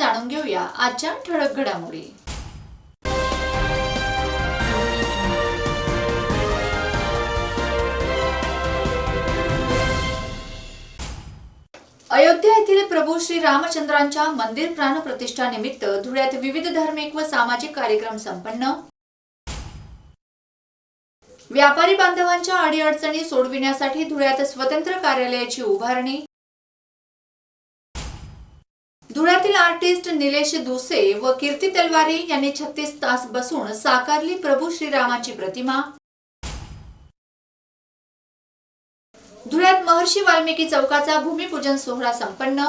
जाणून घेऊया आजच्या ठळक घडामोडी. अयोध्या येथील प्रभू श्री रामचंद्रांच्या मंदिर प्राण प्रतिष्ठानिमित्त धुळ्यात विविध धार्मिक व सामाजिक कार्यक्रम संपन्न. व्यापारी बांधवांच्या अडीअडचणी सोडविण्यासाठी धुळ्यात स्वतंत्र कार्यालयाची उभारणी. धुळ्यातील आर्टिस्ट निलेश दुसे व कीर्ती तलवारी यांनी छत्तीस तास बसून साकारली प्रभू श्रीरामाची प्रतिमा. धुळ्यात महर्षी वाल्मिकी चौकाचा भूमिपूजन सोहळा संपन्न.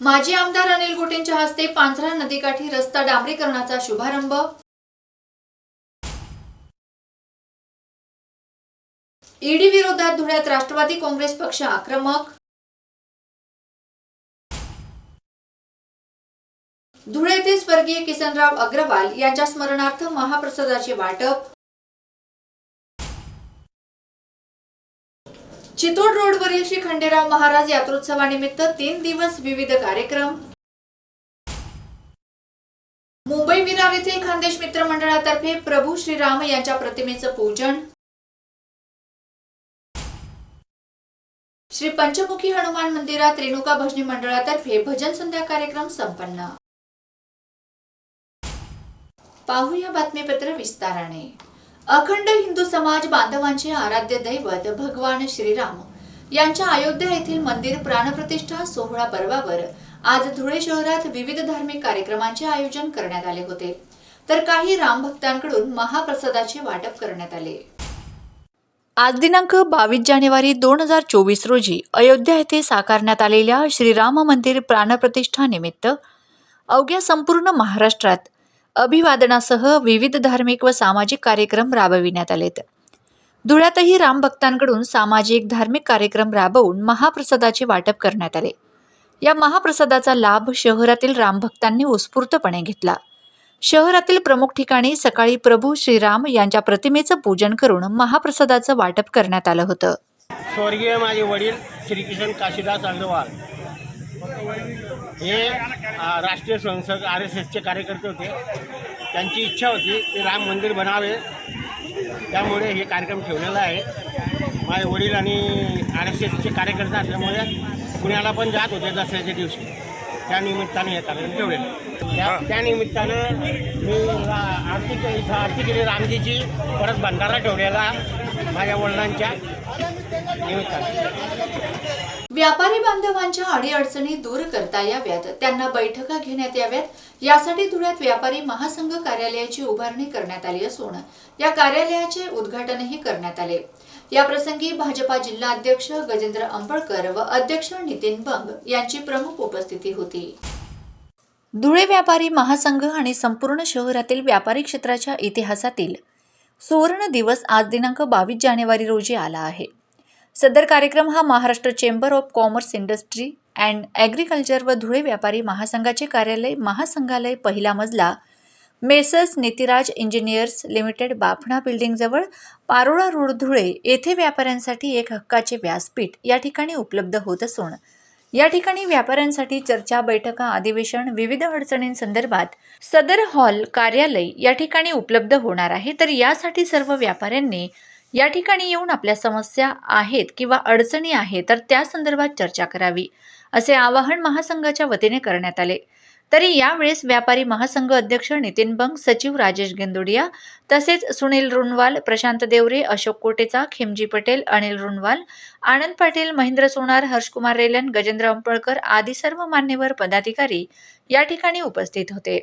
माजी आमदार अनिल गोटेंच्या हस्ते पांझरा नदीकाठी रस्ता डांबरीकरणाचा शुभारंभ. ईडी विरोधात धुळ्यात राष्ट्रवादी काँग्रेस पक्ष आक्रमक. धुळे येथे स्वर्गीय किसनराव अग्रवाल यांच्या स्मरणार्थ महाप्रसादाचे वाटप. चितोड रोडवरील श्री खंडेराव महाराज यात्रोत्सवानिमित्त तीन दिवस विविध कार्यक्रम. मुंबई विरार येथील खानदेश मित्र मंडळातर्फे प्रभू श्रीराम यांच्या प्रतिमेचं पूजन. श्री पंचमुखी हनुमान मंदिरात रेणुका भजनी मंडळातर्फे भजन संध्या कार्यक्रम संपन्न. पाहूया बातमीपत्र विस्ताराने. अखंड हिंदू समाज बांधवांचे आराध्य दैवत भगवान श्रीराम यांच्या अयोध्या येथील मंदिर प्राणप्रतिष्ठा सोहळा पर्वावर आज धुळे शहरात विविध धार्मिक कार्यक्रमांचे आयोजन करण्यात आले होते. तर काही रामभक्तांकडून महाप्रसादाचे वाटप करण्यात आले. आज दिनांक बावीस जानेवारी दोन हजार चोवीस रोजी अयोध्या येथे साकारण्यात आलेल्या श्रीराम मंदिर प्राणप्रतिष्ठानिमित्त अवघ्या संपूर्ण महाराष्ट्रात अभिवादनासह विविध धार्मिक व सामाजिक कार्यक्रम राबविण्यात आलेत. धुळ्यातही रामभक्तांकडून सामाजिक धार्मिक कार्यक्रम राबवून महाप्रसादाचे वाटप करण्यात आले. या महाप्रसादाचा लाभ शहरातील रामभक्तांनी उत्स्फूर्तपणे घेतला. शहरातील प्रमुख ठिकाणी सकाळी प्रभू श्रीराम यांच्या प्रतिमेचं पूजन करून महाप्रसादाचं वाटप करण्यात आलं होतं. स्वर्गीय माझे वडील श्रीकिशन काशीदास अग्रवाल हे राष्ट्रीय स्वयंसेवक आर एस एसचे कार्यकर्ते होते. त्यांची इच्छा होती की राम मंदिर बनावे. त्यामुळे हे कार्यक्रम ठेवलेला आहे. माझे वडील आणि आर एस एसचे कार्यकर्ते असल्यामुळे पुण्याला पण जात होते दसऱ्याच्या दिवशी. त्या निमित्ताने हे कार्यक्रम ठेवलेलं आहे. त्या निमित्तानं मी आरती इथं आरती केली रामजीची परत भंडारा ठेवलेला माझ्या वडिलांच्या निमित्ताने. व्यापारी बांधवांच्या अडीअडचणी दूर करता याव्यात त्यांना बैठका घेण्यात याव्यात. यासाठी धुळ्यात व्यापारी महासंघ कार्यालयाची उभारणी करण्यात आली असून या कार्यालयाचे उद्घाटनही करण्यात आले. या प्रसंगी भाजपा जिल्हा अध्यक्ष गजेंद्र अंबळकर व अध्यक्ष नितीन बंग यांची प्रमुख उपस्थिती होती. धुळे व्यापारी महासंघ आणि संपूर्ण शहरातील व्यापारी क्षेत्राच्या इतिहासातील सुवर्ण दिवस आज दिनांक बावीस जानेवारी रोजी आला आहे. सदर कार्यक्रम हा Maharashtra chamber of commerce industry and agriculture व धुळे व्यापारी महासंघाचे कार्यालय महासंघालय पहिला मजला Messrs Nitiraj engineers limited Bafna बिल्डिंगजवळ Parola road Dhule येथे व्यापाऱ्यांसाठी एक हक्काचे व्यासपीठ या ठिकाणी उपलब्ध होत असून या ठिकाणी व्यापाऱ्यांसाठी चर्चा बैठका अधिवेशन विविध अडचणींसंदर्भात सदर हॉल कार्यालय या ठिकाणी उपलब्ध होणार आहे. तर यासाठी सर्व व्यापाऱ्यांनी या ठिकाणी येऊन आपल्या समस्या आहेत किंवा अडचणी आहेत तर त्या संदर्भात चर्चा करावी असे आवाहन महासंघाच्या वतीने करण्यात आले. तरी यावेळेस व्यापारी महासंघ अध्यक्ष नितीन बंग सचिव राजेश गेंदोडिया तसेच सुनील रुणवाल प्रशांत देवरे अशोक कोटेचा खिमजी पटेल अनिल रुणवाल आनंद पाटील महेंद्र सोनार हर्षकुमार रेलन गजेंद्र अंपळकर आदी सर्व मान्यवर पदाधिकारी या ठिकाणी उपस्थित होते.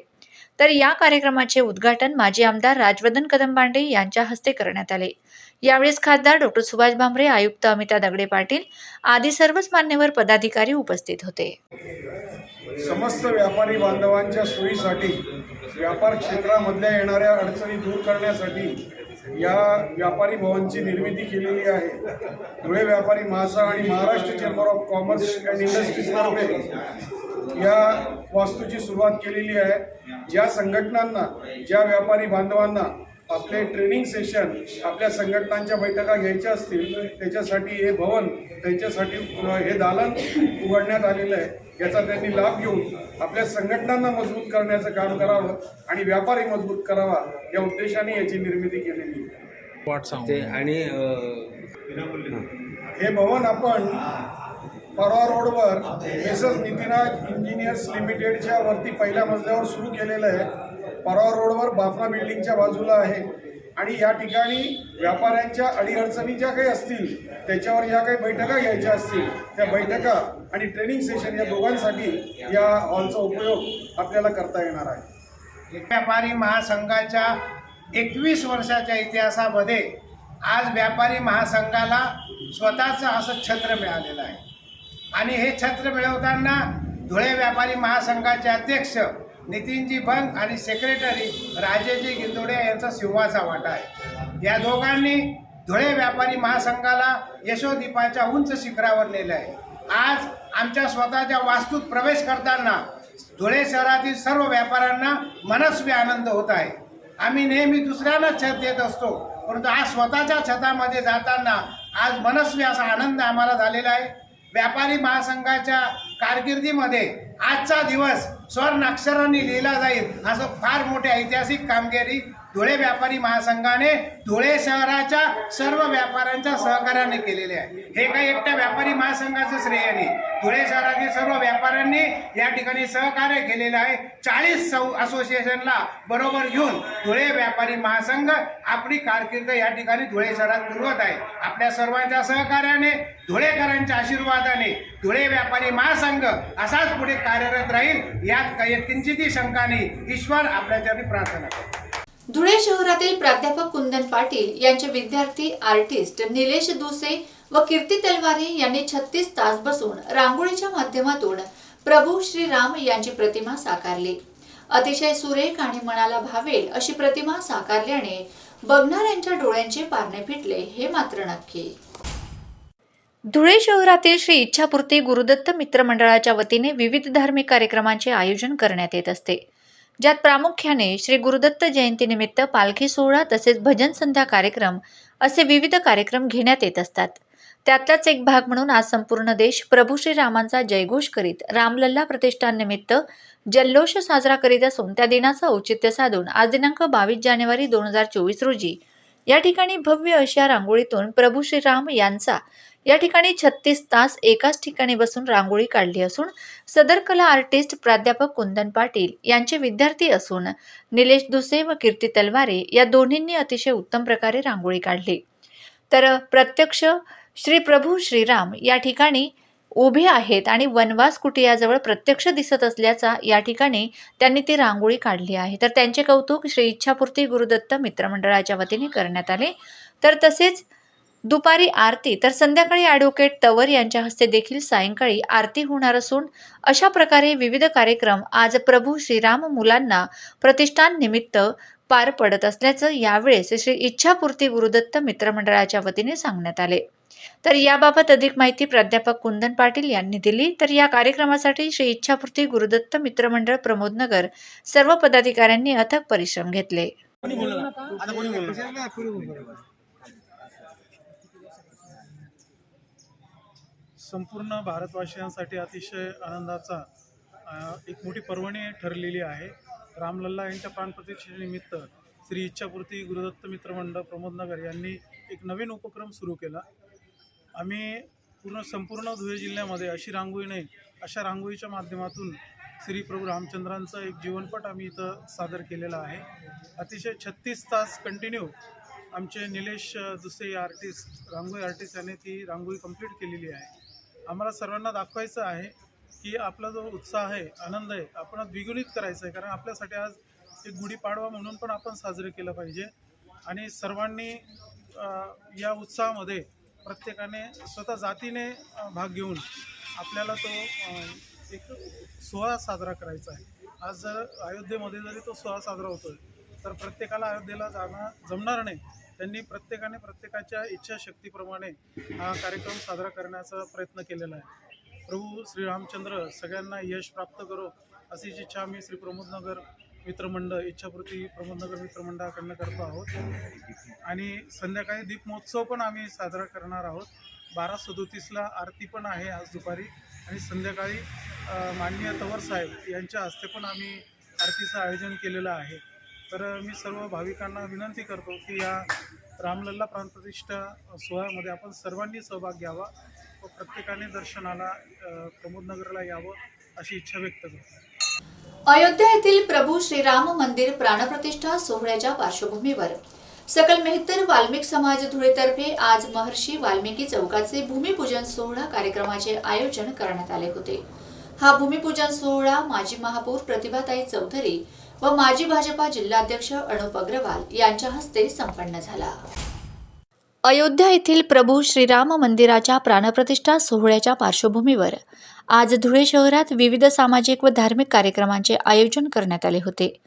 तर या कार्यक्रमाचे उद्घाटन माजी आमदार राजवर्धन कदमबांडे यांच्या हस्ते करण्यात आले. यावेळेस खासदार डॉक्टर सुभाष भामरे आयुक्त अमिता दगडे पाटील आदी सर्वच मान्यवर पदाधिकारी उपस्थित होते. समस्त व्यापारी बांधवांच्या सोयीसाठी व्यापार क्षेत्रामधल्या येणाऱ्या अडचणी दूर करण्यासाठी या व्यापारी भवनची निर्मिती केलेली आहे. धुळे व्यापारी महासंघ आणि Maharashtra chamber of commerce and इंडस्ट्रीजतर्फे या वास्तूची सुरुवात केलेली आहे. ज्या संघटनांना ज्या व्यापारी बांधवांना आपले ट्रेनिंग सेशन आपल्या संघटनांच्या बैठका घ्यायच्या असतील त्याच्यासाठी हे भवन त्यांच्यासाठी हे दालन उघडण्यात आलेलं आहे. याचा त्यांनी लाभ घेऊन आपल्या संघटनांना मजबूत करण्याचं काम करावं आणि व्यापारी मजबूत करावा या उद्देशाने याची निर्मिती केलेली आहे. ते आणि हे भवन आपण परवा रोडवर मेसर्स नितीराज इंजिनियर्स लिमिटेडच्या वरती पहिल्या मजल्यावर सुरू केलेलं आहे. परवा रोडवर बाफना बिल्डिंगच्या बाजूला आहे. आणि या ठिकाणी व्यापाऱ्यांच्या अडीअडचणी ज्या काही असतील त्याच्यावर ज्या काही बैठका घ्यायच्या असतील त्या बैठका आणि ट्रेनिंग सेशन या दोघांसाठी या हॉलचा उपयोग आपल्याला करता येणार आहे. व्यापारी महासंघाच्या एकवीस वर्षाच्या इतिहासामध्ये आज व्यापारी महासंघाला स्वतःचं असं छत्र मिळालेलं आहे. आणि हे छत्र मिळवताना धुळे व्यापारी महासंघाचे अध्यक्ष नितीनजी बंग आणि सेक्रेटरी राजेजी गिंदोडे यांचा सिंहाचा वाटा आहे. या दोघांनी धुळे व्यापारी महासंघाला यशोदीपाच्या उंच शिखरावर नेलं आहे. आज आमच्या स्वतःच्या वास्तूत प्रवेश करताना धुळे शहरातील सर्व व्यापाऱ्यांना मनस्वी आनंद होत आहे. आम्ही नेहमी दुसऱ्यांना छत देत असतो परंतु आज स्वतःच्या छतामध्ये जाताना आज मनस्वी असा आनंद आम्हाला झालेला आहे. व्यापारी महासंघाच्या कारकिर्दीमध्ये आजचा दिवस स्वर्णाक्षरांनी लिहिला जाईल. असं फार मोठी ऐतिहासिक कामगिरी धुळे व्यापारी महासंघाने धुळे शहराच्या सर्व व्यापाऱ्यांच्या सहकार्याने केलेले आहे. हे काही एकट्या व्यापारी महासंघाचं श्रेय नाही. धुळे शहरातील सर्व व्यापाऱ्यांनी या ठिकाणी सहकार्य केलेलं आहे. चाळीस सौ असोसिएशनला बरोबर घेऊन धुळे व्यापारी महासंघ आपली कारकीर्द या ठिकाणी धुळे शहरात पुरवत आहे. आपल्या सर्वांच्या सहकार्याने धुळेकरांच्या आशीर्वादाने धुळे व्यापारी महासंघ असाच पुढे कार्यरत राहील. यात काही किंचितही शंका नाही. ईश्वर आपल्याच्यासाठी प्रार्थना करतो. धुळे शहरातील प्राध्यापक कुंदन पाटील यांचे विद्यार्थी आर्टिस्ट निलेश दुसे व कीर्ती तलवारे यांनी छत्तीस तास बसून रांगोळीच्या माध्यमातून प्रभू श्रीराम यांची प्रतिमा साकारली. अतिशय सुरेख आणि मनाला भावेल अशी प्रतिमा साकारल्याने बघणाऱ्यांच्या डोळ्यांचे पारणे फिटले हे मात्र नक्की. धुळे शहरातील श्री इच्छापूर्ती गुरुदत्त मित्र मंडळाच्या वतीने विविध धार्मिक कार्यक्रमांचे आयोजन करण्यात येत असते. ज्यात प्रामुख्याने श्री गुरुदत्त जयंतीनिमित्त पालखी सोहळा तसेच भजन संध्या कार्यक्रम असे विविध कार्यक्रम घेण्यात येत असतात. त्यातलाच एक भाग म्हणून आज संपूर्ण देश प्रभू श्रीरामांचा जयघोष करीत रामलल्ला प्रतिष्ठाननिमित्त जल्लोष साजरा करीत असून त्या दिनाचं औचित्य साधून आज दिनांक बावीस जानेवारी दोन हजार चोवीस रोजी या ठिकाणी भव्य अशा रांगोळीतून प्रभू श्रीराम यांचा या ठिकाणी छत्तीस तास एकाच ठिकाणी बसून रांगोळी काढली असून सदर कला आर्टिस्ट प्राध्यापक कुंदन पाटील यांचे विद्यार्थी असून निलेश दुसे व कीर्ती तलवारे या दोन्हींनी अतिशय उत्तम प्रकारे रांगोळी काढली. तर प्रत्यक्ष श्री प्रभू श्रीराम या ठिकाणी उभे आहेत आणि वनवास कुटियाजवळ प्रत्यक्ष दिसत असल्याचा या ठिकाणी त्यांनी ती रांगोळी काढली आहे. तर त्यांचे कौतुक श्री इच्छापूर्ती गुरुदत्त मित्रमंडळाच्या वतीने करण्यात आले. तर तसेच दुपारी आरती तर संध्याकाळी ॲडव्होकेट तवर यांच्या हस्ते देखील सायंकाळी आरती होणार असून अशा प्रकारे विविध कार्यक्रम आज प्रभू श्रीराम मुलांना प्रतिष्ठान निमित्त पार पडत असल्याचं यावेळेस श्री इच्छापूर्ती गुरुदत्त मित्रमंडळाच्या वतीने सांगण्यात आले. तर याबाबत अधिक माहिती प्राध्यापक कुंदन पाटील यांनी दिली. तर या कार्यक्रमासाठी श्री इच्छापूर्ती गुरुदत्त मित्रमंडळ प्रमोदनगर सर्व पदाधिकाऱ्यांनी अथक परिश्रम घेतले. संपूर्ण भारतवासियांसाठी अतिशय आनंदाचा एक मोठी पर्वणी ठरलेली आहे. रामलल्ला यांच्या प्राणप्रतिष्ठेनिमित्त श्री इच्छापूर्ती गुरुदत्त मित्रमंडळ प्रमोदनगर यांनी एक नवीन उपक्रम सुरू केला. आम्ही पूर्ण संपूर्ण धुळे जिल्ह्यामध्ये अशी रांगोळी नाही अशा रांगोळीच्या माध्यमातून श्री प्रभू रामचंद्रांचं एक जीवनपट आम्ही इथं सादर केलेला आहे. अतिशय छत्तीस तास कंटिन्यू आमचे निलेश दुसरे आर्टिस्ट रांगोळी आर्टिस्ट याने ती रांगोळी कंप्लीट केलेली आहे. आम्हाला सर्वांना दाखवायचं आहे की आपला जो उत्साह आहे आनंद आहे आपण द्विगुणित करायचा आहे. कारण आपल्यासाठी आज एक गुढीपाडवा म्हणून पण आपण साजरे केलं पाहिजे. आणि सर्वांनी या उत्साहामध्ये प्रत्येकाने स्वतः जातीने भाग घेऊन आपल्याला तो एक सोहळा साजरा करायचा आहे. आज जर अयोध्येमध्ये जरी तो सोहळा साजरा होतोय तर प्रत्येकाला अयोध्येला जाणं जमणार नाही. त्यांनी प्रत्येकाने प्रत्येकाच्या इच्छाशक्तीप्रमाणे हा कार्यक्रम साजरा करण्याचा प्रयत्न केलेला आहे. प्रभू श्रीरामचंद्र सगळ्यांना यश प्राप्त करो अशीच इच्छा आम्ही श्री प्रमोदनगर मित्रमंडळ इच्छापूर्ती प्रमोदनगर मित्रमंडळाकडनं करतो आहोत. आणि संध्याकाळी दीपमहोत्सव पण आम्ही साजरा करणार आहोत. बारा सदोतीसला आरती पण आहे आज दुपारी. आणि संध्याकाळी माननीय तवर साहेब यांच्या हस्ते पण आम्ही आरतीचं आयोजन केलेलं आहे. तर मी सर्व भाविकांना विनंती करतो की या रामलल्ला प्राणप्रतिष्ठा सोहळ्यामध्ये आपण सर्वांनी सहभाग घ्यावा व प्रत्येकाने दर्शनाला प्रमोदनगरला यावं अशी इच्छा व्यक्त करतो. अयोध्या येथील प्रभू श्रीराम मंदिर प्राणप्रतिष्ठा सोहळ्याच्या पार्श्वभूमीवर सकल मेहतर वाल्मिक समाज धुळेतर्फे आज महर्षी वाल्मिकी चौकाचे भूमिपूजन सोहळा कार्यक्रमाचे आयोजन करण्यात आले होते. हा भूमिपूजन सोहळा माजी महापौर प्रतिभाताई चौधरी व माजी भाजपा जिल्हाध्यक्ष अनुप अग्रवाल यांच्या हस्ते संपन्न झाला. अयोध्या येथील प्रभू श्रीराम मंदिराच्या प्राणप्रतिष्ठा सोहळ्याच्या पार्श्वभूमीवर आज धुळे शहरात विविध सामाजिक व धार्मिक कार्यक्रमांचे आयोजन करण्यात आले होते.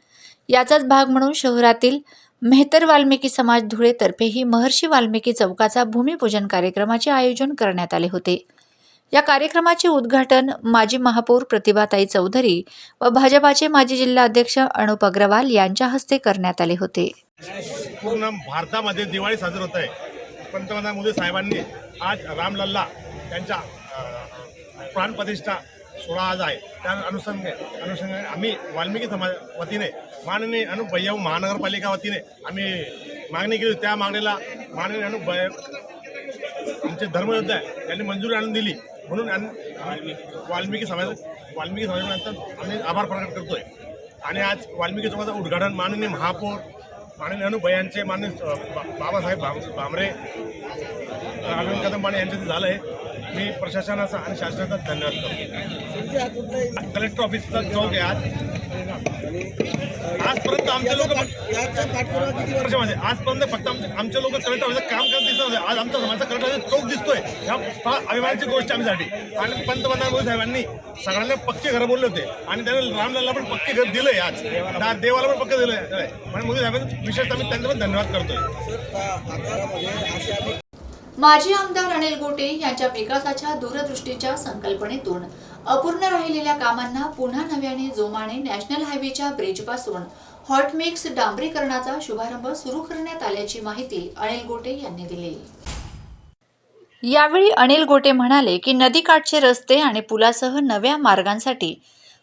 याचाच भाग म्हणून शहरातील मेहतर वाल्मिकी समाज धुळेतर्फेही महर्षी वाल्मिकी चौकाचा भूमिपूजन कार्यक्रमाचे आयोजन करण्यात आले होते. या कार्यक्रमाचे उद्घाटन माजी महापौर प्रतिभाताई चौधरी व भाजपाचे माजी जिल्हाध्यक्ष अनुप अग्रवाल यांच्या हस्ते करण्यात आले होते. पूर्ण भारतामध्ये दिवाळी साजरी होत आहे. पंतप्रधान मोदी साहेबांनी आज रामलल्ला त्यांच्या प्राणप्रतिष्ठा सोळा आज आहे. त्या अनुषंगे अनुषंगाने आम्ही वाल्मिकी समाज वतीने माननीय अनुप भैया महानगरपालिका वतीने आम्ही मागणी केली. त्या मागणीला माननीय अनुप भैया आमचे धर्मयोद्धा यांनी मंजुरी आणून दिली. म्हणून वाल्मिकी समाज वाल्मिकी समाजानंतर आम्ही आभार प्रकट करतोय. आणि आज वाल्मिकी चौकाचं उद्घाटन माननीय महापौर माननीय अनुभयांचे माननीय बाबासाहेब भाम भामरे अरविंद कदमबाणे यांच्या इथे झालं आहे मी प्रशासनाचा आणि शासनाचा धन्यवाद करतो. कलेक्टर ऑफिसचा चौक आहे आज. आजपर्यंत आमचे लोक वर्षामध्ये आजपर्यंत फक्त आमचे आमचे लोक कलेक्टर काम करत दिसत होते आज आमचा समाजाचा कलेक्टर चौक दिसतोय. ह्या फार अभिमानाची गोष्ट आमच्यासाठी. आणि पंतप्रधान मोदी साहेबांनी सगळ्यांना पक्के घरं बोलले होते. आणि त्यांनी रामलालला पण पक्के घर दिलंय आज. देवाला पण पक्के दिलंय. म्हणजे मोदी साहेबांनी विशेषतः मी त्यांचा पण धन्यवाद करतोय. माजी आमदार अनिल गोटे यांच्या विकासाच्या दूरदृष्टीच्या संकल्पनेतून अपूर्ण राहिलेल्या कामांना पुन्हा नव्याने जोमाने नॅशनल हायवेच्या ब्रिजपासून हॉट मिक्स डांबरीकरणाचा शुभारंभ सुरू करण्यात आल्याची माहिती अनिल गोटे यांनी दिली. यावेळी अनिल गोटे म्हणाले की नदीकाठचे रस्ते आणि पुलासह नव्या मार्गांसाठी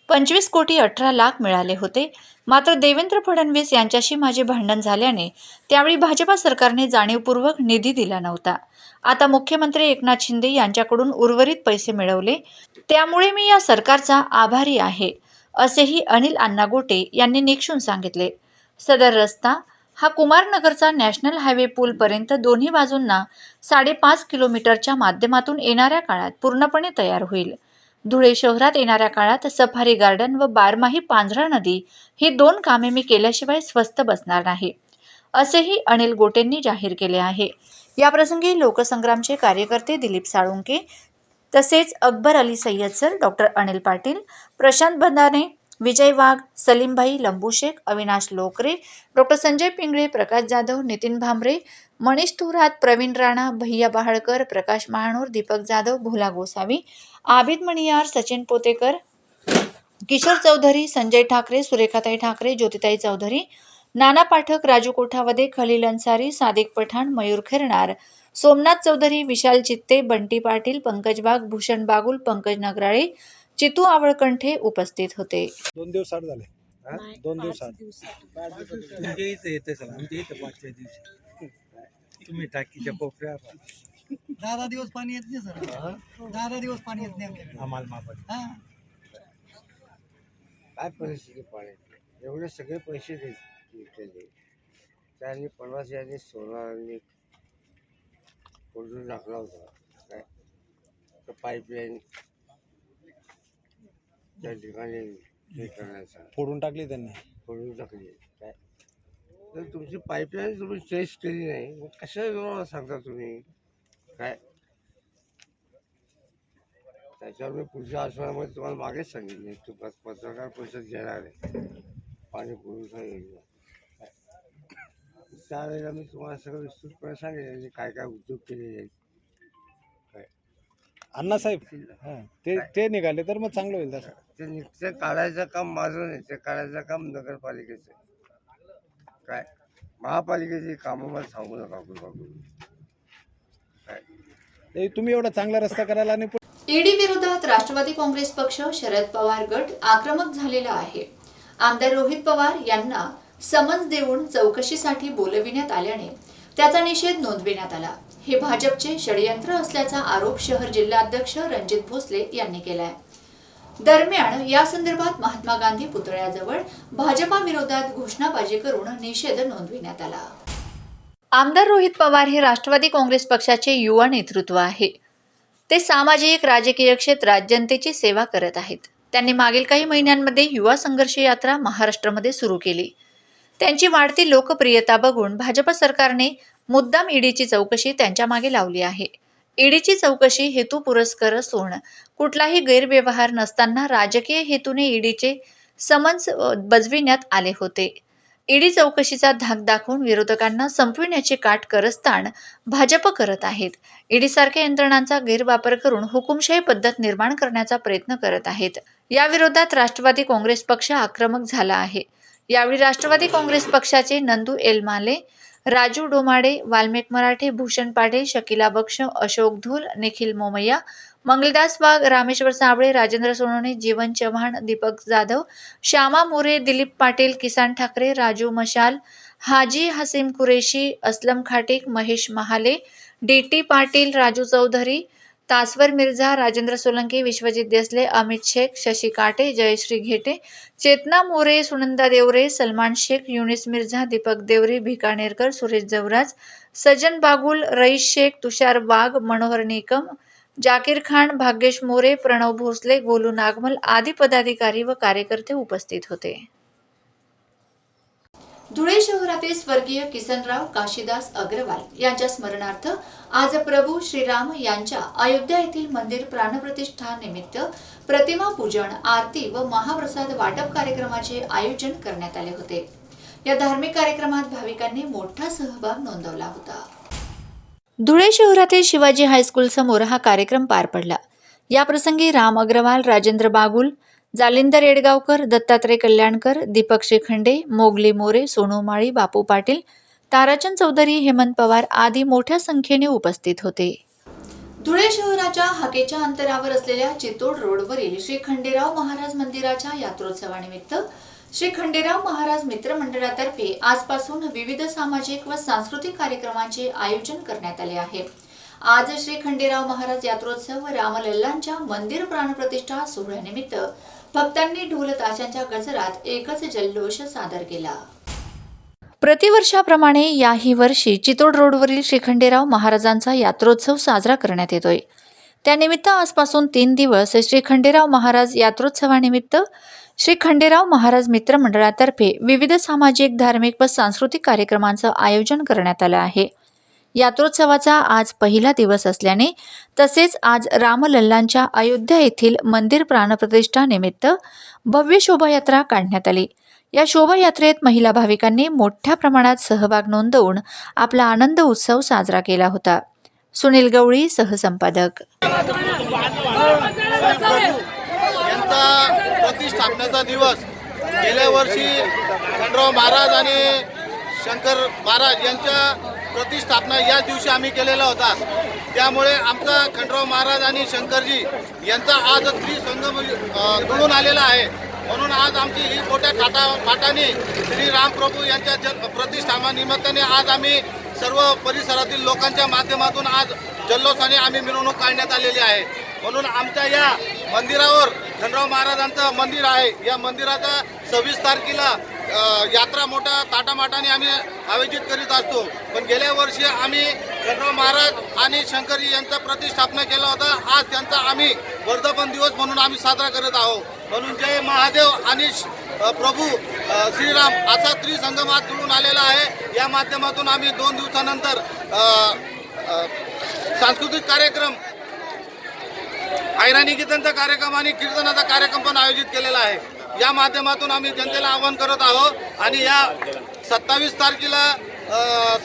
पंचवीस कोटी अठरा लाख मिळाले होते. मात्र देवेंद्र फडणवीस यांच्याशी माझे भांडण झाल्याने त्यावेळी भाजपा सरकारने जाणीवपूर्वक निधी दिला नव्हता. आता मुख्यमंत्री एकनाथ शिंदे यांच्याकडून उर्वरित पैसे मिळवले. त्यामुळे मी या सरकारचा आभारी आहे असेही अनिल अण्णा गोटे यांनी निक्षून सांगितले. सदर रस्ता हा कुमारनगरचा नॅशनल हायवे पूलपर्यंत दोन्ही बाजूंना साडेपाच किलोमीटरच्या माध्यमातून येणाऱ्या काळात पूर्णपणे तयार होईल. धुळे शहरात येणाऱ्या काळात सफारी गार्डन व बारमाही पांझरा नदी ही दोन कामे मी केल्याशिवाय स्वस्त बसणार नाही असेही अनिल गोटेंनी जाहीर केले आहे. याप्रसंगी लोकसंग्रामचे कार्यकर्ते दिलीप साळुंके तसेच Akbar Ali Sayyad sir doctor Anil Patil Prashant Bandane Vijay Wagh Salimbhai Lambushaikh Avinash Lokare doctor Sanjay Pingale Prakash Jadhav Nitin Bhambare Manish Thorat Pravin Rana भैया बहाळकर प्रकाश महानोर दीपक जाधव भोला गोसावी आबिद मणियार सचिन पोतेकर किशोर चौधरी संजय ठाकरे सुरेखाताई ठाकरे ज्योतिताई चौधरी नाना पाठक राजू कोठावदे खलील अन्सारी सादिक पठाण मयूर खिरणार सोमनाथ चौधरी विशाल चित्ते बंटी पाटील पंकज वाघ भूषण बागुल पंकज नगराळे चितू आवळकंठे उपस्थित होते. दोन दिवस आड झाले? दोन दिवस आड. तुमच्या इथं येते सर आमच्या इथं पाचव्या दिवशी तुम्ही टाकीच्या कोपऱ्यावर दहा दहा दिवस पाणी येत नाही सर. दहा दहा दिवस पाणी येत नाही आमच्याकडे. आम्हाला मापत हा? काय परिस्थिती पाण्याची एवढे सगळे पैसे दे त्यांनी पन्नास यांनी सोलारांनी कोणतरी टाकला होता. काय? तर पाईपलाईन त्या ठिकाणी हे करण्याचा फोडून टाकली त्यांनी. करून टाकली. काय? तर तुमची पाईपलाईन तुम्ही चेस केली नाही. मग कशा सांगता तुम्ही? काय? त्याच्यावर मी पुढच्या आश्रमामध्ये तुम्हाला मागेच सांगितले. तू पत- पत्रकार परिषद घेणार आहे. पाणी पुरवठा योजना? त्यावेळेला मी तुम्हाला सगळं विस्तृतपणे सांगितलं की काय काय उद्योग केलेले आहेत. काय? अण्णासाहेब हा ते ते निघाले तर मग चांगलं होईल तसं. ते नुकतं काढायचं काम माझं नाही ते काढायचं काम नगरपालिकेचं आहे. काय? महापालिकेची कामं मला सांगू नका काय? ते तुम्ही एवढा चांगला रस्ता करायला आणि ईडी विरोधात राष्ट्रवादी काँग्रेस पक्ष शरद पवार गट आक्रमक झालेला आहे. आमदार रोहित पवार यांना समन्स देऊन चौकशीसाठी बोलविण्यात आल्याने त्याचा निषेध नोंदविण्यात आला. हे भाजपचे षडयंत्र असल्याचा आरोप शहर जिल्हाध्यक्ष रणजित भोसले यांनी केलाय. दरम्यान या संदर्भात महात्मा गांधी पुतळ्याजवळ भाजपा विरोधात घोषणाबाजी करून निषेध नोंदविण्यात आला. आमदार रोहित पवार हे राष्ट्रवादी काँग्रेस पक्षाचे युवा नेतृत्व आहे. ते सामाजिक राजकीय क्षेत्रात जनतेची सेवा करत आहेत. त्यांनी मागील काही महिन्यांमध्ये युवा संघर्ष यात्रा महाराष्ट्रामध्ये सुरू केली. त्यांची वाढती लोकप्रियता बघून भाजप सरकारने मुद्दाम ईडीची चौकशी त्यांच्या मागे लावली आहे. ईडीची चौकशी हेतू पुरस्कर असून कुठलाही गैरव्यवहार नसताना राजकीय हेतूने ईडीचे समन्स बजविण्यात आले होते. ईडी चौकशीचा धाक दाखवून विरोधकांना संपविण्याचे काट करस्ताण भाजप करत आहेत. ईडीसारख्या यंत्रणांचा गैरवापर करून हुकुमशाही पद्धत निर्माण करण्याचा प्रयत्न करत आहेत. या विरोधात राष्ट्रवादी काँग्रेस पक्ष आक्रमक झाला आहे. यावेळी राष्ट्रवादी काँग्रेस पक्षाचे नंदू एलमाले राजू डोमाडे वाल्मेक मराठे भूषण पाटील शकिला बक्ष अशोक धूल निखिल मोमय्या मंगलदास वाघ रामेश्वर साबळे राजेंद्र सोनवणे जीवन चव्हाण दीपक जाधव श्यामा मोरे दिलीप पाटील किसान ठाकरे राजू मशाल हाजी हसीम कुरेशी असलम खाटीक महेश महाले डी टी पाटील राजू चौधरी तासवर मिर्झा राजेंद्र सोलंकी विश्वजित देसले अमित शेख शशी काटे जयश्री घेटे चेतना मोरे सुनंदा देवरे सलमान शेख युनिस मिर्झा दीपक देवरे भिकाणेरकर सुरेश जवराज सजन बागुल रईस शेख तुषार वाघ मनोहर निकम जाकीर खान भाग्येश मोरे प्रणव भोसले गोलू नागमल आदी पदाधिकारी व कार्यकर्ते उपस्थित होते. धुळे शहरातील स्वर्गीय किसनराव काशीदास अग्रवाल यांच्या स्मरणार्थ आज प्रभू श्रीराम यांच्या अयोध्या येथील मंदिर प्राणप्रतिष्ठा निमित्त प्रतिमा पूजन आरती व महाप्रसाद वाटप कार्यक्रमाचे आयोजन करण्यात आले होते. या धार्मिक कार्यक्रमात भाविकांनी मोठा सहभाग नोंदवला होता. धुळे शहरातील शिवाजी हायस्कूल समोर हा कार्यक्रम पार पडला. याप्रसंगी राम अग्रवाल राजेंद्र बागुल जालिंदर येडगावकर दत्तात्रय कल्याणकर दीपक श्रीखंडे मोगली मोरे सोनू माळी बापू पाटील ताराचंद चौधरी हेमंत पवार आदी मोठ्या संख्येने उपस्थित होते. धुळे शहराच्या हाकेच्या अंतरावर असलेल्या चितोड रोडवरील श्री खंडेराव महाराज मंदिराच्या यात्रोत्सवानिमित्त श्री खंडेराव महाराज मित्र मंडळातर्फे आजपासून विविध सामाजिक व सांस्कृतिक कार्यक्रमांचे आयोजन करण्यात आले आहे. आज श्री खंडेराव महाराज यात्रोत्सव रामलल्लांच्या मंदिर प्राणप्रतिष्ठा सोहळ्यानिमित्त भक्तांनी ढोल ताशांच्या गजरात एकच जल्लोष सादर केला. प्रतिवर्षाप्रमाणे याही वर्षी चितोड रोडवरील श्रीखंडेराव महाराजांचा यात्रोत्सव साजरा करण्यात येतोय. त्यानिमित्त आजपासून तीन दिवस श्री खंडेराव महाराज यात्रोत्सवानिमित्त श्री खंडेराव महाराज मित्र मंडळातर्फे विविध सामाजिक धार्मिक व सांस्कृतिक कार्यक्रमांचं आयोजन करण्यात आलं आहे. यात्रोत्सवाचा आज पहिला दिवस असल्याने तसेच आज रामलल्लांच्या अयोध्या येथील मंदिर प्राणप्रतिष्ठानिमित्त भव्य शोभायात्रा काढण्यात आली. या शोभायात्रेत महिला भाविकांनी मोठ्या प्रमाणात सहभाग नोंदवून आपला आनंद उत्सव साजरा केला होता. सुनील गवळी सहसंपादक. प्रतिष्ठापनेचा दिवस गेल्या वर्षी खंडराव महाराज आणि शंकर महाराज यांच्या प्रतिष्ठापना याच दिवशी आम्ही केलेला होता. त्यामुळे आमचा खंडराव महाराज आणि शंकरजी यांचा आज त्रिसंगम अ, जुळून आलेला आहे. म्हणून आज आमची ही मोठ्या टाटा पाटाने श्री रामप्रभू यांच्या जन प्रतिष्ठापनानिमित्ताने आज आम्ही सर्व परिसरातील लोकांच्या माध्यमातून आज जल्लोषाने आम्ही मिरवणूक काढण्यात आलेली आहे. म्हणून आमच्या या मंदिरावर खंडराव महाराजांचं मंदिर आहे. या मंदिराचा सव्वीस तारखेला यात्रा मोठ्या ताटामाटाने आम्ही आयोजित करीत असतो. पण गेल्या वर्षी आम्ही खंडराव महाराज आणि शंकरजी यांचा प्रतिष्ठापना केला होता. आज त्यांचा आम्ही वर्धापन दिवस म्हणून आम्ही साजरा करत आहोत. म्हणून जय महादेव आणि श- प्रभू श्रीराम असा त्रिसंगम आज जुळून आलेला आहे. या माध्यमातून आम्ही दोन दिवसानंतर सांस्कृतिक कार्यक्रम ऐराणी गीतांचा कार्यक्रम आणि कीर्तनाचा कार्यक्रम पण आयोजित केलेला आहे. या माध्यमातून आम्ही जनतेला आवाहन करत आहोत आणि या सत्तावीस तारखेला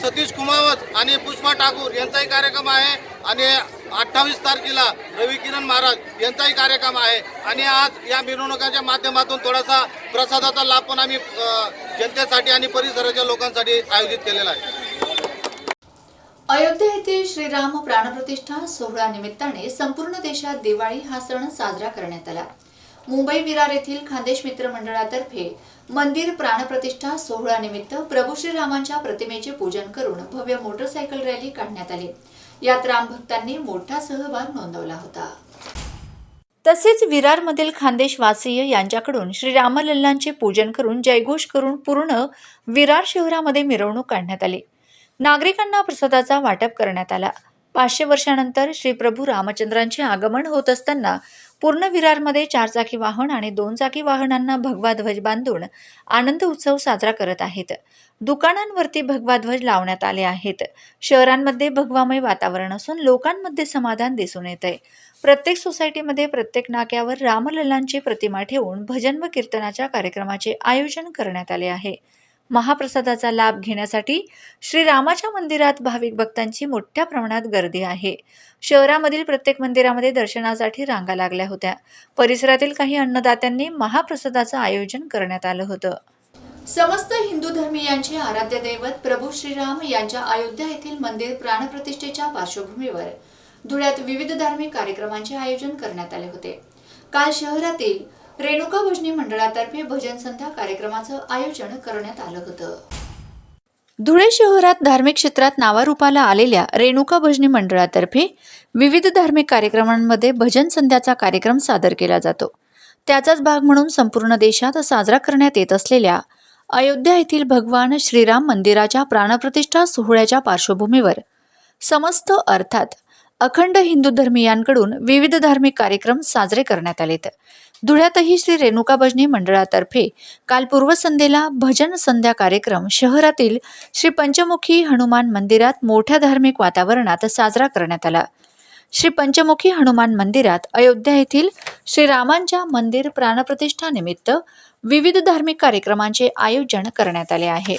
सतीश कुमावत आणि पुष्पा ठाकूर यांचाही कार्यक्रम आहे. आणि अठ्ठावीस तारखेला रवी किरण महाराज यांचाही कार्यक्रम आहे. आणि आज या मिरवणुकांच्या माध्यमातून थोडासा प्रसादाचा लाभ पण आम्ही जनतेसाठी आणि परिसराच्या लोकांसाठी आयोजित केलेला आहे. अयोध्या येथील श्रीराम प्राणप्रतिष्ठा सोहळा निमित्ताने संपूर्ण देशात दिवाळी हा सण साजरा करण्यात आला. मुंबई विरार येथील खानदेश मित्र मंडळातर्फे मंदिर प्राणप्रतिष्ठा सोहळा निमित्त प्रभू श्रीरामांच्या प्रतिमेचे पूजन करून भव्य मोटरसायकल रॅली काढण्यात आली. यात रामभक्तांनी मोठा सहभाग नोंदवला होता. तसेच विरारमधील खानदेशवासीय यांच्याकडून श्री रामलल्लांचे पूजन करून जयघोष करून पूर्ण विरार शहरामध्ये मिरवणूक काढण्यात आली. नागरिकांना प्रसादाचा वाटप करण्यात आला. पाचशे वर्षानंतर श्री प्रभू रामचंद्रांचे आगमन होत असताना पूर्ण विरारमध्ये चारचाकी वाहन आणि दोन चाकी वाहनांना भगवा ध्वज बांधून आनंद उत्सव साजरा करत आहेत. दुकानांवरती भगवा ध्वज लावण्यात आले आहेत. शहरांमध्ये भगवामय वातावरण असून लोकांमध्ये समाधान दिसून येत आहे प्रत्येक सोसायटीमध्ये प्रत्येक नाक्यावर रामलल्लांची प्रतिमा ठेवून भजन व कीर्तनाच्या कार्यक्रमाचे आयोजन करण्यात आले आहे. महाप्रसादाचा लाभ घेण्यासाठी श्रीरामाच्या मंदिरात भाविक भक्तांची मोठ्या प्रमाणात गर्दी आहे. शहरामधील प्रत्येक मंदिरामध्ये दर्शनासाठी रांगा लागल्या होत्या. परिसरातील काही अन्नदात्यांनी महाप्रसादाचं आयोजन करण्यात आलं होतं. समस्त हिंदू धर्मीयांचे आराध्य दैवत प्रभू श्रीराम यांच्या अयोध्या येथील मंदिर प्राणप्रतिष्ठेच्या पार्श्वभूमीवर धुळ्यात विविध धार्मिक कार्यक्रमांचे आयोजन करण्यात आले होते. काल शहरातील रेणुका भजनी मंडळातर्फे भजन संध्या कार्यक्रमाचं आयोजन करण्यात आलं होतं. धुळे शहरात धार्मिक क्षेत्रात नावारूपाला आलेल्या रेणुका भजनी मंडळातर्फे विविध धार्मिक कार्यक्रमांमध्ये भजन संध्याचा कार्यक्रम सादर केला जातो. त्याचाच भाग म्हणून संपूर्ण देशात साजरा करण्यात येत असलेल्या अयोध्या येथील भगवान श्रीराम मंदिराच्या प्राणप्रतिष्ठा सोहळ्याच्या पार्श्वभूमीवर समस्त अर्थात अखंड हिंदू धर्मीयांकडून विविध धार्मिक कार्यक्रम साजरे करण्यात आलेत. धुळ्यातही श्री रेणुका भजनी मंडळातर्फे काल पूर्वसंध्येला भजन संध्या कार्यक्रम शहरातील श्री पंचमुखी हनुमान मंदिरात मोठ्या धार्मिक वातावरणात साजरा करण्यात आला. श्री पंचमुखी हनुमान मंदिरात अयोध्या येथील श्रीरामांच्या मंदिर प्राणप्रतिष्ठानिमित्त विविध धार्मिक कार्यक्रमांचे आयोजन करण्यात आले आहे.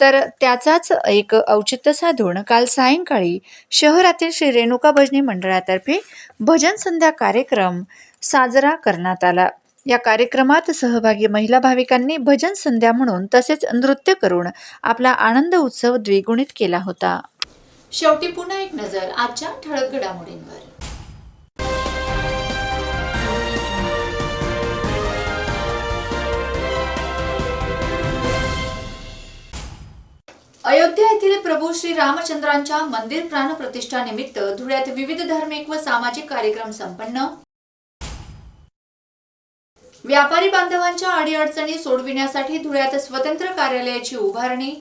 तर त्याचाच एक औचित्य साधून काल सायंकाळी शहरातील श्री रेणुका भजनी मंडळातर्फे भजन संध्या कार्यक्रम साजरा करण्यात आला. या कार्यक्रमात सहभागी महिला भाविकांनी भजन संध्या म्हणून तसेच नृत्य करून आपला आनंद उत्सव द्विगुणित केला होता. शेवटी पुन्हा एक नजर आजच्या ठळक घडामोडींवर. अयोध्या येथील प्रभू श्री रामचंद्रांच्या मंदिर प्राण धुळ्यात विविध धार्मिक व सामाजिक कार्यक्रम संपन्न व्यापारी बांधवांच्या अडीअडचणी सोडविण्यासाठी धुळ्यात स्वतंत्र कार्यालयाची उभारणी.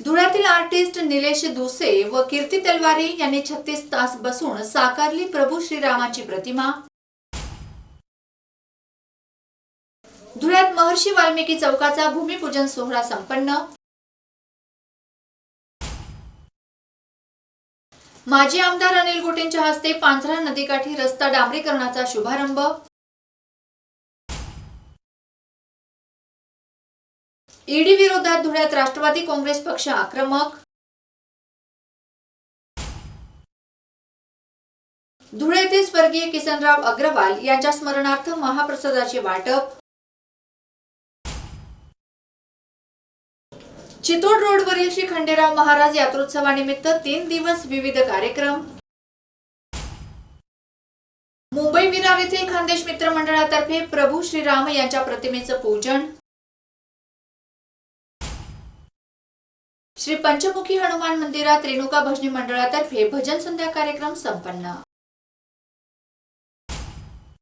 धुळ्यातील आर्टिस्ट निलेश दुसे व कीर्ती तलवारी यांनी छत्तीस तास बसून साकारली प्रभू श्रीरामाची प्रतिमा. धुळ्यात महर्षी वाल्मिकी चौकाचा भूमिपूजन सोहळा संपन्न. माजी आमदार अनिल गोटेंच्या हस्ते पांझरा नदीकाठी रस्ता डांबरीकरणाचा शुभारंभ. ईडी विरोधात धुळ्यात राष्ट्रवादी काँग्रेस पक्ष आक्रमक. धुळे येथे स्वर्गीय किसनराव अग्रवाल यांच्या स्मरणार्थ महाप्रसादाचे वाटप. चितोड रोडवरील श्री खंडेराव महाराज यात्रोत्सवानिमित्त तीन दिवस विविध कार्यक्रम. मुंबई विरार येथील खानदेश मित्र मंडळातर्फे प्रभू श्रीराम यांच्या प्रतिमेचं पूजन. श्री पंचमुखी हनुमान मंदिरात रेणुका भजनी मंडळातर्फे भजन संध्या कार्यक्रम संपन्न.